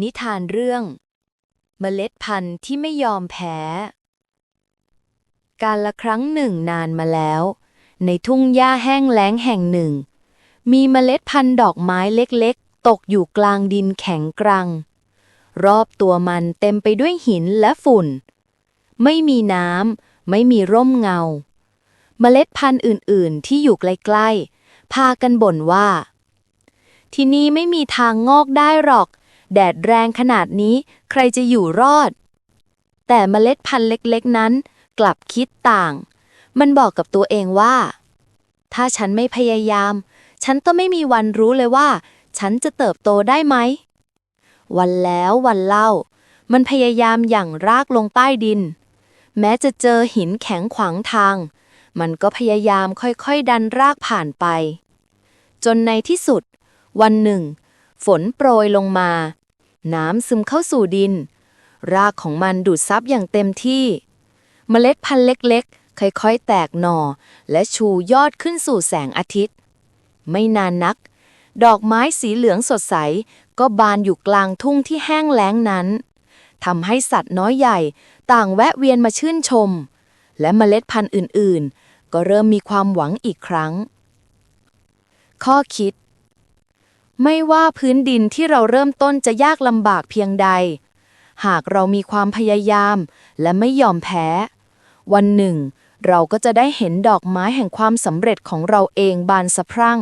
นิทานเรื่อง เมล็ดพันธุ์ที่ไม่ยอมแพ้ การละครั้งหนึ่งนานมาแล้ว ในทุ่งหญ้าแห้งแล้งแห่งหนึ่ง มีเมล็ดพันธุ์ดอกไม้เล็กๆ ตกอยู่กลางดินแข็งกรัง รอบตัวมันเต็มไปด้วยหินและฝุ่น ไม่มีน้ำไม่มีร่มเงา เมล็ดพันธุ์อื่นๆ ที่อยู่ใกล้ๆ พากันบ่นว่าที่นี่ไม่มีทางงอกได้หรอก แดดแรงขนาดนี้ใครจะอยู่รอด แต่เมล็ดพันธุ์เล็กๆนั้น กลับคิดต่าง มันบอกกับตัวเองว่า ถ้าฉันไม่พยายาม ฉันก็ไม่มีวันรู้เลยว่า ฉันจะเติบโตได้ไหม วันแล้ววันเล่า มันพยายามอย่างรากลงใต้ดิน แม้จะเจอหินแข็งขวางทาง มันก็พยายามค่อยๆดันรากผ่านไป จนในที่สุด วันหนึ่ง ฝนโปรยลงมา น้ำซึมเข้าสู่ดิน รากของมันดูดซับอย่างเต็มที่ เมล็ดพันธุ์เล็กๆ ค่อยๆ แตกหน่อ และชูยอดขึ้นสู่แสงอาทิตย์ ไม่นานนัก ดอกไม้สีเหลืองสดใส ก็บานอยู่กลางทุ่งที่แห้งแล้งนั้นทำให้สัตว์น้อยใหญ่ต่างแวะเวียนมาชื่นชม และเมล็ดพันธุ์อื่นๆ ก็เริ่มมีความหวังอีกครั้ง ข้อคิด ไม่ว่าพื้นดินที่เราเริ่มต้นจะยากลำบากเพียงใด หากเรามีความพยายามและไม่ยอมแพ้ วันหนึ่ง เราก็จะได้เห็นดอกไม้แห่งความสำเร็จของเราเองบานสะพรั่ง